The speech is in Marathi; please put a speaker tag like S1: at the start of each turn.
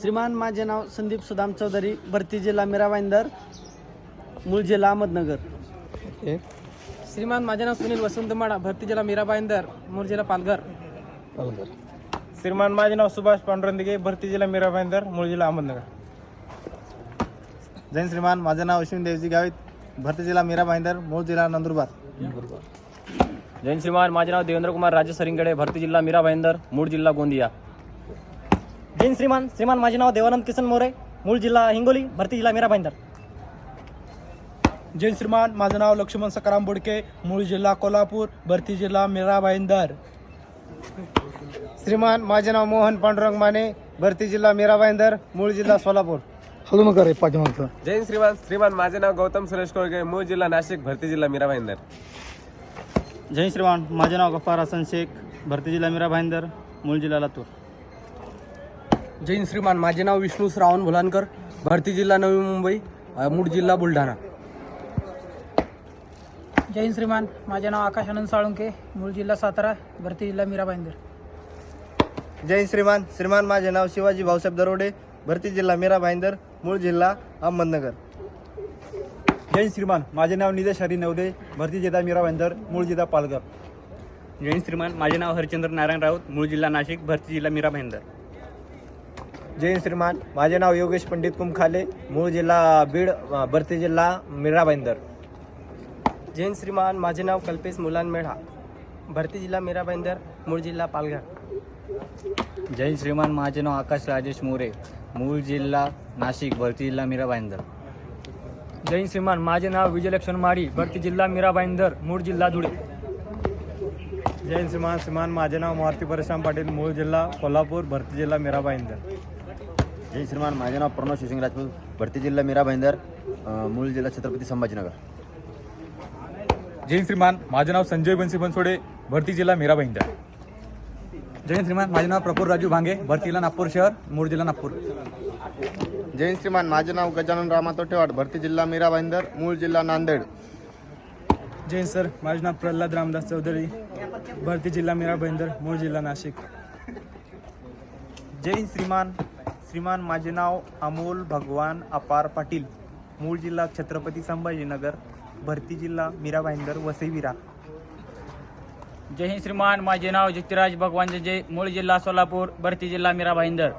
S1: श्रीमान माझे नाव संदीप सुदाम चौधरी भरती जिल्हा मीरा भाईंदर मूळ जिल्हा अहमदनगर.
S2: ओके.
S1: श्रीमान माझे नाव सुनील वसंत माडा भरती जिल्हा मीरा भाईंदर मूळ जिल्हा पालघर.
S2: पालघर.
S1: श्रीमान माझे नाव सुभाष पांडुरंदिगे भरती जिल्हा मीरा भाईंदर मूळ जिल्हा अहमदनगर.
S3: जैन श्रीमान माझं नाव अश्विन देवजी गावित भरती जिल्हा मीरा भाईंदर मूळ जिल्हा नंदुरबार.
S4: जैन श्रीमान माझे नाव देवेंद्र कुमार राजे सरिंगडे भरती जिल्हा मीरा भाईंदर मूळ जिल्हा गोंदिया.
S5: जैन श्रीमान. श्रीमान माझे नाव देवानंद किसन मोरे. मूळ जिल्हा हिंगोली भरती जिल्हा मीरा भाईंदर.
S1: जैन श्रीमान. माझं नाव लक्ष्मण सकाराम बोडके. मूळ जिल्हा कोल्हापूर भरती जिल्हा मीरा भाईंदर.
S3: श्रीमान माझे नाव मोहन पांडुरंग माने. भरती जिल्हा मीरा भाईंदर मूळ जिल्हा सोलापूर.
S2: हलू नका रे पाठीमागचं
S6: जैन श्रीमान. श्रीमान माझे नाव गौतम सुरेश कोळगे. मूळ जिल्हा नाशिक भरती जिल्हा मीरा भाईंदर.
S3: जैन श्रीमान. माझे नाव गफ्फार हसन शेख. भरती जिल्हा मीरा भाईंदर मूळ जिल्हा लातूर.
S1: जैन श्रीमान. माझे नाव विष्णू श्रावण भुलानकर. भरती जिल्हा नवी मुंबई मूळ जिल्हा बुलढाणा.
S5: जैन श्रीमान. माझे नाव आकाश आनंद साळुंके मूळ जिल्हा सातारा भरती जिल्हा मीरा भाईंदर
S3: जैन श्रीमान. श्रीमान माझे नाव शिवाजी भाऊसाहेब दरोडे भरती जिल्हा मीरा भाईंदर मूळ जिल्हा अहमदनगर. जैन श्रीमान. माझे नाव निदेश हरी नवदे भरती जिल्हा मीरा भाईंदर मूळ जिल्हा पालघर.
S5: जैन श्रीमान. माझे नाव हरिचंद्र नारायण राऊत मूळ जिल्हा नाशिक भरती जिल्हा मीरा भाईंदर
S3: जैन श्रीमान. माझे नाव योगेश पंडित कुमखाले. मूळ जिल्हा बीड भरती जिल्हा मीरा भाईंदर
S1: जैन श्रीमान. माझे नाव कल्पेश मुलान मेढा. भरती जिल्हा मीरा भाईंदर मूळ जिल्हा पालघर.
S4: जैन श्रीमान. माझे नाव आकाश राजेश मोरे. मूळ जिल्हा नाशिक भरती जिल्हा मीरा भाईंदर
S5: जैन श्रीमान. माझे नाव विजयलक्ष्मण माडी भरती जिल्हा मीरा भाईंदर मूळ जिल्हा धुळे.
S3: जैन श्रीमान. श्रीमान माझे नाव मारुती परशुराम पाटील. मूळ जिल्हा कोल्हापूर भरती जिल्हा मीरा भाईंदर
S7: जय श्रीमान माझे नाव प्रणव शिवसिंग राजपूत भरती जिल्हा मीरा भाईंदर मूळ जिल्हा छत्रपती संभाजीनगर.
S6: जैन श्रीमान माझे नाव संजय बंसी बनसोडे भरती जिल्हा मीरा भाईंदर.
S5: जैन श्रीमान माझे नाव प्रफुल राजू भांगे भरती जिल्हा नागपूर शहर मूळ जिल्हा नागपूर.
S3: जैन श्रीमान माझे नाव गजानन रामा तोटेवाड भरती जिल्हा मीरा भाईंदर मूळ जिल्हा नांदेड.
S1: जैन सर माझे नाव प्रल्हाद रामदास चौधरी भरती जिल्हा मीरा भाईंदर मूळ जिल्हा नाशिक.
S3: जैन श्रीमान श्रीमान माझे नाव अमोल भगवान अपार पाटील. मूळ जिल्हा छत्रपती संभाजीनगर भरती जिल्हा मीरा भाईंदर वसई विरा.
S5: जय हिंद श्रीमान. माझे नाव ज्योतिराज भगवान जय मूळ जिल्हा सोलापूर भरती जिल्हा मीरा भाईंदर.